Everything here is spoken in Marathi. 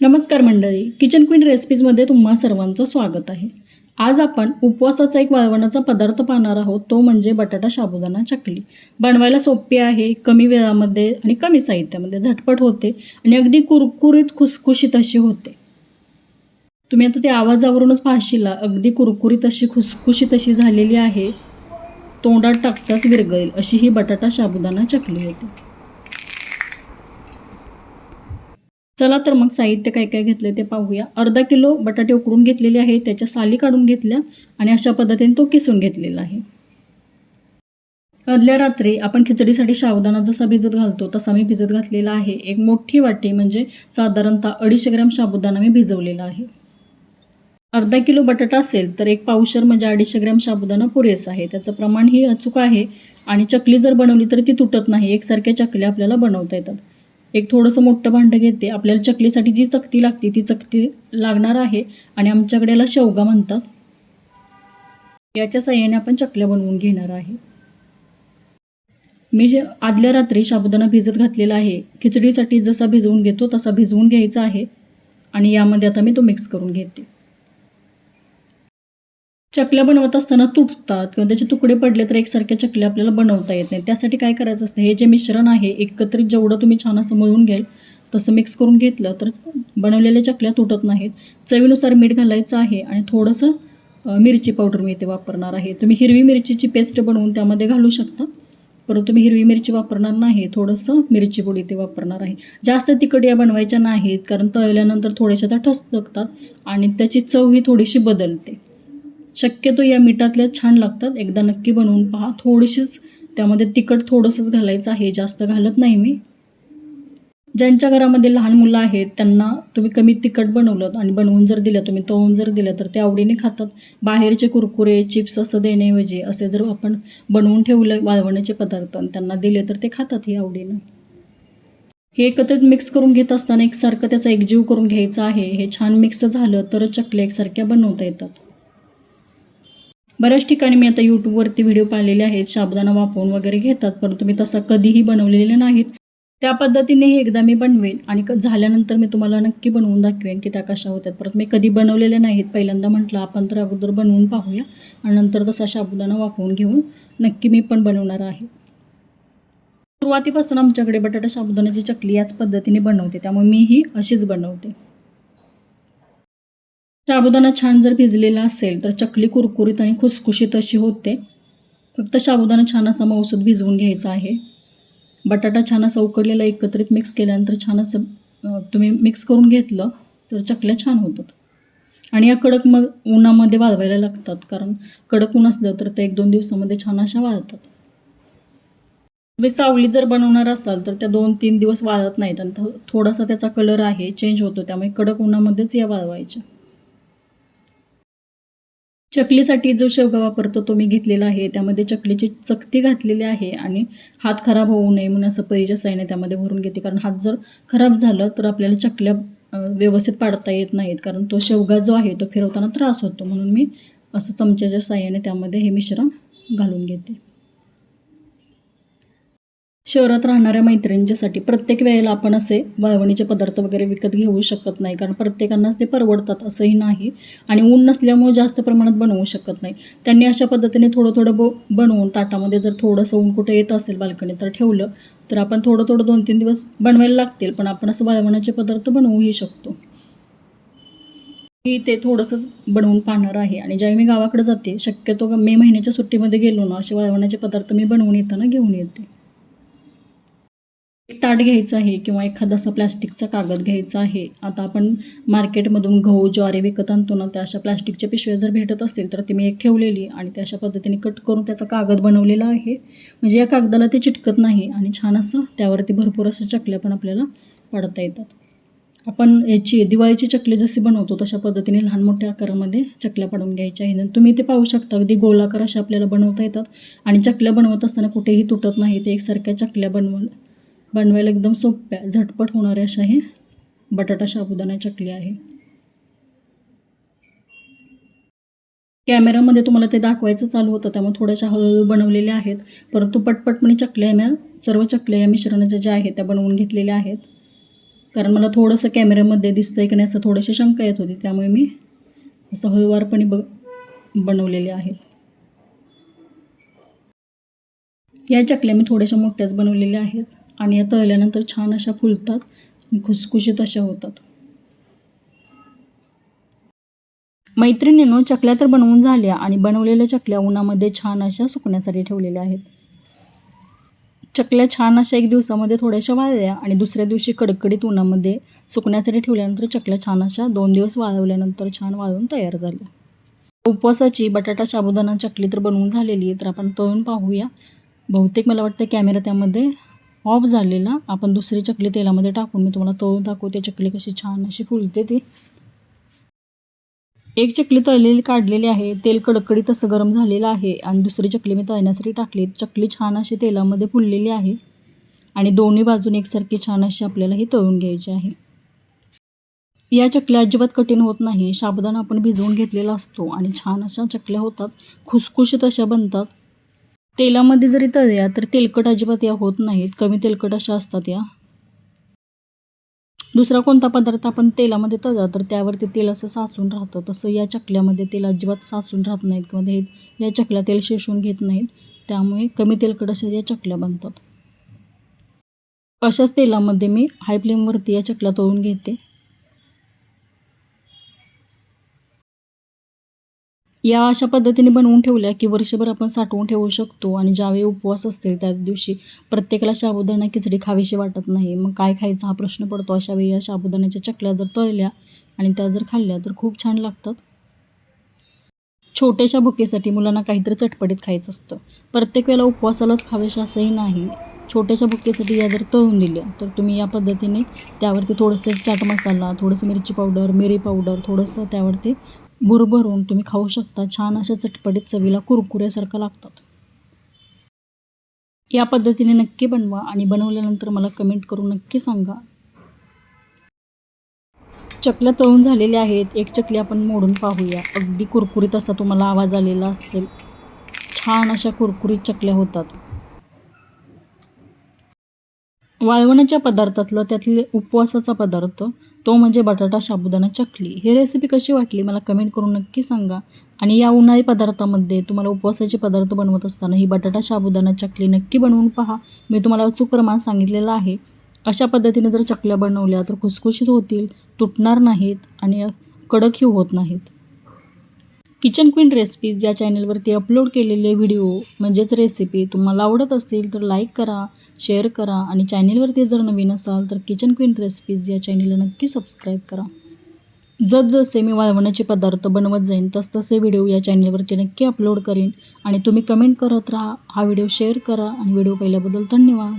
नमस्कार मंडळी किचन क्वीन रेसिपीजमध्ये तुम्हा सर्वांचं स्वागत आहे. आज आपण उपवासाचा एक वाळवणाचा पदार्थ पाहणार आहोत तो म्हणजे बटाटा साबुदाणा चकली. बनवायला सोपी आहे कमी वेळामध्ये आणि कमी साहित्यामध्ये. झटपट होते आणि अगदी कुरकुरीत खुसखुशीत अशी होते. तुम्ही आता ते आवाजावरूनच पाहशीला अगदी कुरकुरीत अशी खुसखुशीत अशी झालेली आहे. तोंडात टाकताच विरगळेल अशी ही बटाटा साबुदाणा चकली होती. चला तर मग साहित्य काय काय घेतलं ते पाहूया. अर्धा किलो बटाटे उकडून घेतलेले आहे त्याच्या साली काढून घेतल्या आणि अशा पद्धतीने तो किसून घेतलेला आहे. आदल्या रात्री आपण खिचडीसाठी साबुदाणा जसा भिजत घालतो तसा मी भिजत घातलेला आहे. एक मोठी वाटी म्हणजे साधारणतः अडीचशे ग्रॅम साबुदाणा मी भिजवलेला आहे. अर्धा किलो बटाटा असेल तर एक पावशर म्हणजे अडीचशे ग्रॅम साबुदाणा पुरेसा आहे. त्याचं प्रमाण ही अचूक आहे आणि चकली जर बनवली तर ती तुटत नाही. एकसारख्या चकल्या आपल्याला बनवता येतात. एक थोडंसं मोठं भांडं घेते. आपल्याला चकलीसाठी जी चकती लागते ती चकती लागणार आहे आणि आमच्याकडे याला शेवगा म्हणतात. याच्या साह्याने आपण चकल्या बनवून घेणार आहे. मी जे आदल्या रात्री साबुदाणा भिजत घातलेला आहे खिचडीसाठी जसा भिजवून घेतो तसा भिजवून घ्यायचा आहे आणि यामध्ये आता मी तो मिक्स करून घेते. चकल्या बनवत असताना तुटतात किंवा त्याचे तुकडे पडले तर एकसारख्या चकल्या आपल्याला बनवता येत नाही त्यासाठी काय करायचं असतं? हे जे मिश्रण आहे एकत्रित जेवढं तुम्ही छान असं मळून घ्याल तसं मिक्स करून घेतलं तर बनवलेल्या चकल्या तुटत नाहीत. चवीनुसार मीठ घालायचं आहे आणि थोडंसं मिरची पावडर मी इथे वापरणार आहे. तुम्ही हिरवी मिरचीची पेस्ट बनवून त्यामध्ये घालू शकता परंतु तुम्ही हिरवी मिरची वापरणार नाही थोडंसं मिरची पोडी इथे वापरणार आहे. जास्त तिखट या बनवायच्या नाहीत कारण तळल्यानंतर थोड्याशा त्या ठसकतात आणि त्याची चव ही थोडीशी बदलते. शक्यतो या मिठातल्या छान लागतात. एकदा नक्की बनवून पहा. थोडीशीच त्यामध्ये तिखट थोडंसंच घालायचं आहे. जास्त घालत नाही मी. ज्यांच्या घरामध्ये लहान मुलं आहेत त्यांना तुम्ही कमी तिखट बनवलं आणि बनवून जर दिलं तुम्ही तळून जर दिलं तर ते आवडीने खातात. बाहेरचे कुरकुरे चिप्स असं देण्याऐवजी असे जर आपण बनवून ठेवलं वाळवण्याचे पदार्थ आणि त्यांना दिले तर ते खातात ही आवडीनं. हे एकत्रित मिक्स करून घेत असताना एकसारखं त्याचा एकजीव करून घ्यायचा आहे. हे छान मिक्स झालं तर चकल्या एकसारख्या बनवता येतात. बऱ्याच ठिकाणी मी आता यूट्यूबवरती व्हिडिओ पाहिलेले आहेत साबुदाणा वापरून वगैरे घेतात परंतु मी तसा कधीही बनवलेले नाहीत. त्या पद्धतीनेही एकदा मी बनवेन आणि क झाल्यानंतर मी तुम्हाला नक्की बनवून दाखवेन की त्या कशा होत्यात. परत मी कधी बनवलेले नाहीत पहिल्यांदा म्हटलं आपण तर अगोदर बनवून पाहूया आणि नंतर तसा साबुदाणा वापरून घेऊन नक्की मी पण बनवणार आहे. सुरुवातीपासून आमच्याकडे बटाटा साबुदाण्याची चकली याच पद्धतीने बनवते त्यामुळे मी ही अशीच बनवते. साबुदाणा छान जर भिजलेला असेल तर चकली कुरकुरीत आणि खुसखुशीत अशी होते. फक्त साबुदाणा छान असा मौसद भिजवून घ्यायचा आहे. बटाटा छान असा उकडलेला एकत्रित मिक्स केल्यानंतर छान असं तुम्ही मिक्स करून घेतलं तर चकल्या छान होतात. आणि या कडक मग उन्हामध्ये वाळवायला लागतात कारण कडक ऊन असलं तर ते एक दोन दिवसामध्ये छान अशा वाळतात. तुम्ही सावली जर बनवणार असाल तर त्या दोन तीन दिवस वाळत नाहीत आणि थोडासा त्याचा कलर आहे चेंज होतो त्यामुळे कडक उन्हामध्येच या वाळवायच्या. चकलीसाठी जो शेवगा वापरतो तो मी घेतलेला आहे. त्यामध्ये चकलीची चकती घातलेली आहे आणि हात खराब होऊ नये म्हणून असं पैच्या साईने त्यामध्ये भरून घेते. कारण हात जर खराब झालं तर आपल्याला चकल्या व्यवस्थित पाडता येत नाहीत. कारण तो शेवगा जो आहे तो फिरवताना त्रास होतो. म्हणून मी असं चमच्याच्या साह्याने त्यामध्ये हे मिश्रण घालून घेते. शहरात राहणाऱ्या मैत्रिणींच्यासाठी प्रत्येक वेळेला आपण असे वाळवणीचे पदार्थ वगैरे विकत घेऊ शकत नाही. कारण प्रत्येकांनाच ते परवडतात असंही नाही आणि ऊन नसल्यामुळे जास्त प्रमाणात बनवू शकत नाही. त्यांनी अशा पद्धतीने थोडं थोडं ब बनवून ताटामध्ये जर थोडंसं ऊन कुठे येत असेल बाल्कनी तर ठेवलं तर आपण थोडं थोडं दोन तीन दिवस बनवायला लागतील. पण आपण असं वाळवणाचे पदार्थ बनवूही शकतो. मी ते थोडंसंच बनवून पाहणार आहे आणि ज्यावेळी मी गावाकडे जाते शक्यतो मे महिन्याच्या सुट्टीमध्ये गेलो ना असे वाळवणाचे पदार्थ मी बनवून येताना घेऊन येते. ताट घ्यायचं आहे किंवा एखादा असा प्लॅस्टिकचा कागद घ्यायचा आहे. आता आपण मार्केटमधून गहू ज्वारी विकत आणतो ना त्या अशा प्लॅस्टिकच्या पिशव्या जर भेटत असतील तर ती मी एक ठेवलेली आणि त्या अशा पद्धतीने कट करून त्याचा कागद बनवलेला आहे. म्हणजे या कागदाला ते चिटकत नाही आणि छान असं त्यावरती भरपूर असं चकल्या पण आपल्याला पाडता येतात. आपण याची दिवाळीची चकली जशी बनवतो तशा पद्धतीने लहान मोठ्या आकारामध्ये चकल्या पाडून घ्यायच्या आहे तुम्ही ते पाहू शकता अगदी गोलाकार अशा आपल्याला बनवता येतात. आणि चकल्या बनवत असताना कुठेही तुटत नाही ते एकसारख्या चकल्या बनवलं बनवायला एकदम सोप्या झटपट होणाऱ्या अशा हे बटाटा साबुदाणा चकली आहे. कॅमेरामध्ये तुम्हाला ते दाखवायचं चालू होतं त्यामुळे थोड्याशा हळूहळू बनवलेल्या आहेत. परंतु पटपटपणे चकल्या म्या सर्व चकल्या या मिश्रणाच्या ज्या आहेत त्या बनवून घेतलेल्या आहेत. कारण मला थोडंसं कॅमेऱ्यामध्ये दिसतंय की नाही असं थोडीशी शंका येत होती त्यामुळे मी असं हळूवारपणे ब बनवलेले आहेत. या चकल्या मी थोड्याशा मोठ्याच बनवलेल्या आहेत. आणि या तळल्यानंतर छान अशा फुलतात आणि खुसखुशीत अशा होतात. मैत्रिणींनो चकल्या तर बनवून झाल्या आणि बनवलेल्या चकल्या उन्हामध्ये छान अशा सुकण्यासाठी ठेवलेल्या आहेत. चकल्या छान अशा एक दिवसामध्ये थोड्याशा वाळल्या आणि दुसऱ्या दिवशी कडकडीत उन्हामध्ये सुकण्यासाठी ठेवल्यानंतर चकल्या छान अशा दोन दिवस वाळवल्यानंतर छान वाळून तयार झाल्या. उपवासाची बटाटा साबुदाणा चकली तर बनवून झालेली आहे तर आपण तळून पाहूया. बहुतेक मला वाटतं कॅमेरा त्यामध्ये ऑफ झालेला आपण दुसरी चकली तेलामध्ये टाकून मी तुम्हाला तळून दाखवते चकली कशी छान अशी फुलते ती. एक चकली तळलेली काढलेली आहे तेल कडकडीत तसं गरम झालेलं आहे आणि दुसरी चकली मी तळण्यासाठी टाकली. चकली छान अशी तेलामध्ये फुललेली आहे आणि दोन्ही बाजून एकसारखी छान अशी आपल्याला ही तळून घ्यायची आहे. या चकल्या अजिबात कठीण होत नाही. साबुदाणा आपण भिजवून घेतलेला असतो आणि छान अशा चकल्या होतात. खुसखुशीत अशा बनतात. तेलामध्ये जरी तळल्या तर तेलकट अजिबात या होत नाहीत. कमी तेलकट अशा असतात या. दुसरा कोणता पदार्थ आपण तेलामध्ये तळला तर त्यावरती तेल असं साचून राहतं. तसं या चकल्यामध्ये तेल अजिबात साचून राहत नाहीत किंवा हे या चकल्या तेल शोषून घेत नाहीत. त्यामुळे कमी तेलकट अशा या चकल्या बनतात. अशाच तेलामध्ये मी हाय फ्लेमवरती या चकल्या तळून घेते. या अशा पद्धतीने बनवून ठेवल्या की वर्षभर आपण साठवून ठेवू शकतो आणि ज्यावेळी उपवास असतील त्या दिवशी प्रत्येकाला साबुदाणा खिचडी खावीशी वाटत नाही. मग काय खायचा हा प्रश्न पडतो. अशा वेळी या साबुदाण्याच्या चकल्या जर तळल्या आणि त्या जर खाल्ल्या तर खूप छान लागतात. छोट्याशा भुकेसाठी मुलांना काहीतरी चटपटीत खायचं असतं. प्रत्येक वेळेला उपवासालाच खावेशा असंही नाही. छोट्याशा भुकेसाठी या जर तळून दिल्या तर तुम्ही या पद्धतीने त्यावरती थोडंसं चाट मसाला थोडंसं मिरची पावडर मिरी पावडर थोडंसं त्यावरती भुरभरून तुम्ही खाऊ शकता. छान अशा चटपटीत चवीला कुरकुऱ्यासारखं लागतात. या पद्धतीने नक्की बनवा आणि बनवल्यानंतर मला कमेंट करून नक्की सांगा. चकल्या तळून झालेल्या आहेत. एक चकली आपण मोडून पाहूया. अगदी कुरकुरीत असा तुम्हाला आवाज आलेला असेल. छान अशा कुरकुरीत चकल्या होतात. वाळवण्याच्या पदार्थातलं त्यातले उपवासाचा पदार्थ तो म्हणजे बटाटा साबुदाणा चकली. ही रेसिपी कशी वाटली मला कमेंट करून नक्की सांगा. आणि या उन्हाळी पदार्थामध्ये तुम्हाला उपवासाचे पदार्थ बनवत असताना ही बटाटा साबुदाणा चकली नक्की बनवून पहा. मी तुम्हाला अचूक प्रमाण सांगितलेलं आहे. अशा पद्धतीने जर चकल्या बनवल्या तर खुसखुशीत होतील तुटणार नाहीत आणि कडकही होत नाहीत. किचन क्वीन रेसिपीज या चॅनलवरती अपलोड केलेले व्हिडिओ म्हणजेच रेसिपी तुम्हाला आवडत असतील तर लाईक करा शेअर करा आणि चॅनलवरती जर नवीन असाल तर किचन क्वीन रेसिपीज या चॅनलला नक्की सबस्क्राईब करा. जसजसे मी वाळवण्याचे पदार्थ बनवत जाईन तसतसे व्हिडिओ या चॅनलवरती नक्की अपलोड करेन आणि तुम्ही कमेंट करत राहा हा व्हिडिओ शेअर करा आणि व्हिडिओ पाहिल्याबद्दल धन्यवाद.